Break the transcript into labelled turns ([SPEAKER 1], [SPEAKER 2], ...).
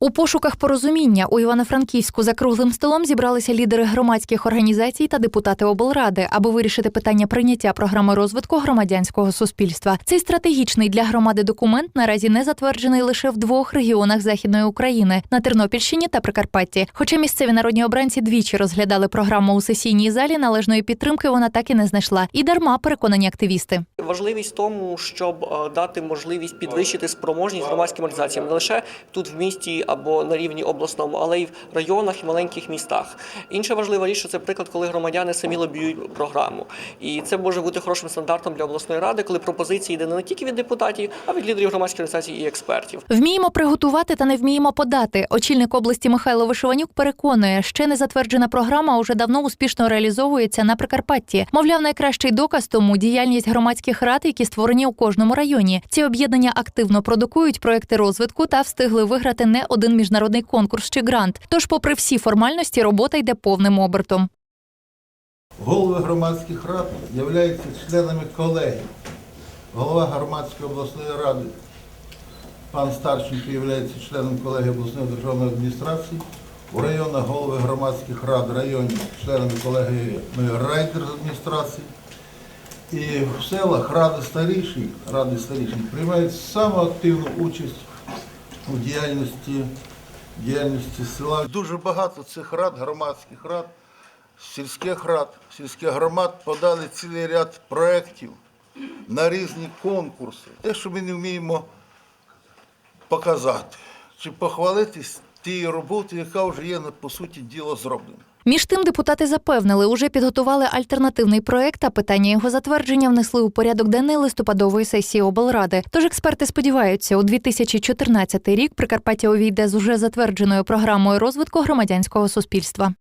[SPEAKER 1] У пошуках порозуміння у Івано-Франківську за круглим столом зібралися лідери громадських організацій та депутати облради, аби вирішити питання прийняття програми розвитку громадянського суспільства. Цей стратегічний для громади документ наразі не затверджений лише в двох регіонах Західної України на Тернопільщині та Прикарпатті. Хоча місцеві народні обранці двічі розглядали програму у сесійній залі, належної підтримки вона так і не знайшла. І дарма переконані активісти.
[SPEAKER 2] Важливість тому, щоб е, дати можливість підвищити спроможність громадським організаціям не лише тут в місті або на рівні обласному, але й в районах і маленьких містах. Інша важлива річ, що це приклад, коли громадяни самі лобіюють програму, і це може бути хорошим стандартом для обласної ради, коли пропозиції йде не тільки від депутатів, а від лідерів громадських організацій і експертів.
[SPEAKER 1] Вміємо приготувати та не вміємо подати. Очільник області Михайло Вишиванюк переконує, ще не затверджена програма уже давно успішно реалізовується на Прикарпатті. Мовляв, найкращий доказ тому діяльність громадських рад, які створені у кожному районі. Ці об'єднання активно продукують проекти розвитку та встигли виграти не один міжнародний конкурс чи грант. Тож, попри всі формальності, робота йде повним обертом.
[SPEAKER 3] Голови громадських рад являються членами колегії. Голова громадської обласної ради пан Старченко є членом колегії обласної державної адміністрації. У районах голови громадських рад районів членами колегії райдержадміністрації. І в селах ради старіші, ради старіші приймають саму активну участь у діяльності, діяльності села. Дуже багато цих рад, громадських рад, сільських рад, сільських громад подали цілий ряд проєктів на різні конкурси. Те, що ми не вміємо показати, чи похвалитись тією роботою, яка вже є, по суті, діло зроблена.
[SPEAKER 1] Між тим депутати запевнили, уже підготували альтернативний проект, а питання його затвердження внесли у порядок денний листопадової сесії облради. Тож експерти сподіваються, у 2014 рік Прикарпаття увійде з уже затвердженою програмою розвитку громадянського суспільства.